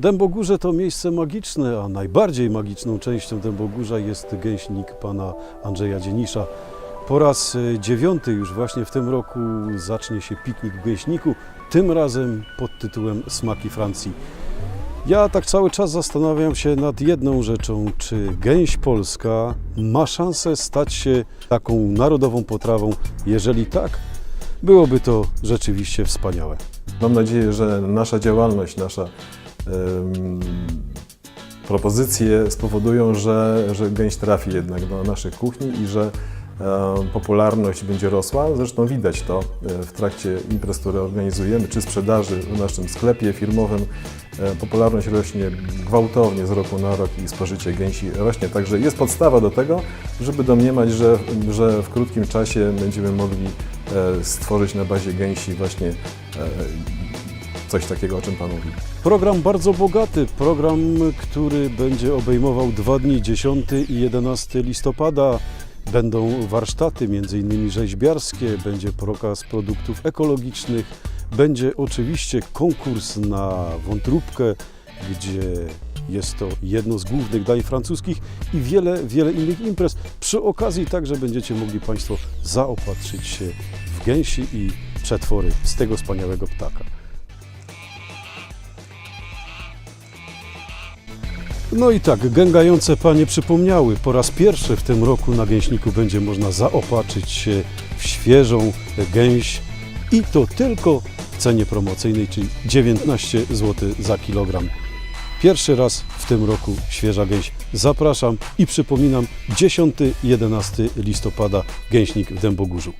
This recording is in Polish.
Dębogórze to miejsce magiczne, a najbardziej magiczną częścią Dębogórza jest gęśnik pana Andrzeja Dzienisza. Po raz e, dziewiąty już właśnie w tym roku zacznie się piknik w gęśniku, tym razem pod tytułem Smaki Francji. Ja tak cały czas zastanawiam się nad jedną rzeczą, czy gęś polska ma szansę stać się taką narodową potrawą? Jeżeli tak, byłoby to rzeczywiście wspaniałe. Mam nadzieję, że nasza działalność, nasza propozycje spowodują, że, że gęś trafi jednak do naszych kuchni i że popularność będzie rosła. Zresztą widać to e, w trakcie imprez, które organizujemy, czy sprzedaży w naszym sklepie firmowym. E, Popularność rośnie gwałtownie z roku na rok i spożycie gęsi rośnie. Także jest podstawa do tego, żeby domniemać, że, że w krótkim czasie będziemy mogli e, stworzyć na bazie gęsi właśnie coś takiego, o czym Pan mówi. Program bardzo bogaty, program, który będzie obejmował dwa dni, 10 i 11 listopada. Będą warsztaty, m.in. rzeźbiarskie, będzie pokaz produktów ekologicznych, będzie oczywiście konkurs na wątróbkę, gdzie jest to jedno z głównych dań francuskich i wiele, wiele innych imprez. Przy okazji także będziecie mogli Państwo zaopatrzyć się w gęsi i przetwory z tego wspaniałego ptaka. No i tak, gęgające panie przypomniały, po raz pierwszy w tym roku na gęśniku będzie można zaopatrzyć się w świeżą gęś i to tylko w cenie promocyjnej, czyli 19 zł za kilogram. Pierwszy raz w tym roku świeża gęś. Zapraszam i przypominam 10-11 listopada Gęśnik w Dębogórzu.